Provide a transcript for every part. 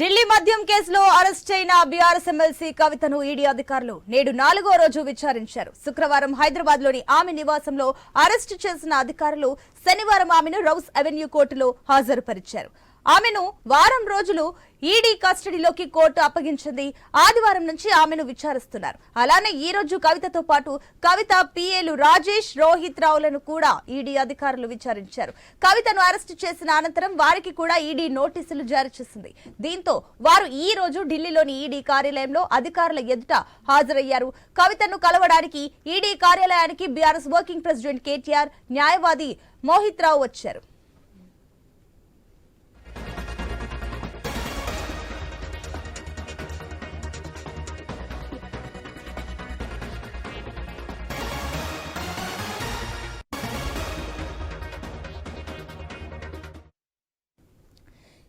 ఢిల్లీ మద్యం కేసులో అరెస్ట్ అయిన బీఆర్ఎస్ ఎమ్మెల్సీ కవితను ఈడీ అధికారులు నేడు నాలుగో రోజు విచారించారు. శుక్రవారం హైదరాబాద్లోని ఆమె నివాసంలో అరెస్టు చేసిన అధికారులు శనివారం ఆమెను రౌస్ అవెన్యూ కోర్టులో హాజరుపరిచారు. ఆమెను వారం రోజులు ఈడీ కస్టడీలోకి కోర్టు అప్పగించింది. ఆదివారం నుంచి ఆమెను విచారిస్తున్నారు. అలానే ఈ రోజు కవితతో పాటు కవిత పిఏలు రాజేష్ రోహిత్ రావులను కూడా ఈడీ అధికారులు విచారించారు. కవితను అరెస్టు చేసిన అనంతరం వారికి కూడా ఈడీ నోటీసులు జారీ చేసింది. దీంతో వారు ఈ రోజు ఢిల్లీలోని ఈడీ కార్యాలయంలో అధికారుల ఎదుట హాజరయ్యారు. కవితను కలవడానికి ఈడీ కార్యాలయానికి బీఆర్ఎస్ వర్కింగ్ ప్రెసిడెంట్ కేటీఆర్ న్యాయవాది మోహిత్ రావు వచ్చారు.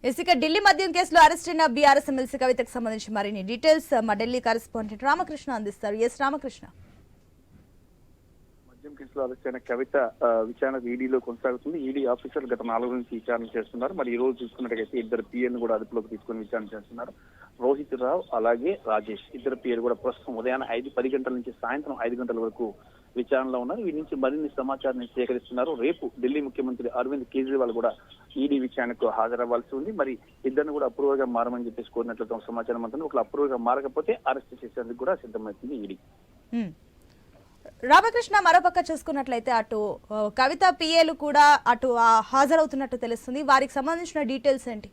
ఇసుక ఢిల్లీ మద్యం కేసులో అరెస్ట్ అయిన బీఆర్ఎస్ ఎమ్మెల్సీ కవితకు సంబంధించి మరిన్ని డీటెయిల్స్ మా ఢిల్లీ కరెస్పాండెంట్ రామకృష్ణ అందిస్తారు. ఎస్ రామకృష్ణ. ఆఫీస్లో అరెస్ట్ అయిన కవిత విచారణ ఈడీలో కొనసాగుతుంది. ఈడీ ఆఫీసర్ గత నాలుగు నుంచి విచారణ చేస్తున్నారు. మరి ఈ రోజు చూసుకున్నట్టయితే ఇద్దరు పిఎన్ కూడా అదుపులోకి తీసుకుని విచారణ చేస్తున్నారు. రోహిత్ రావు అలాగే రాజేష్ ఇద్దరు పిఎన్ కూడా ప్రస్తుతం ఉదయాన్నే ఐదు పది గంటల నుంచి సాయంత్రం ఐదు గంటల వరకు విచారణలో ఉన్నారు. వీరి నుంచి మరిన్ని సమాచారాన్ని సేకరిస్తున్నారు. రేపు ఢిల్లీ ముఖ్యమంత్రి అరవింద్ కేజ్రీవాల్ కూడా ఈడీ విచారణకు హాజరవ్వాల్సి ఉంది. మరి ఇద్దరిని కూడా అప్రూవల్గా మారమని చెప్పేసి కోరినట్లు సమాచారం అంతా ఒకళ్ళు అప్రూవల్గా మారకపోతే అరెస్ట్ చేసేందుకు కూడా సిద్ధమవుతుంది ఈడీ. రామకృష్ణ మరోపక్క చూసుకున్నట్లయితే అటు కవిత పిఏలు కూడా అటు హాజరవుతున్నట్టు తెలుస్తుంది. వారికి సంబంధించిన డీటెయిల్స్ ఏంటి?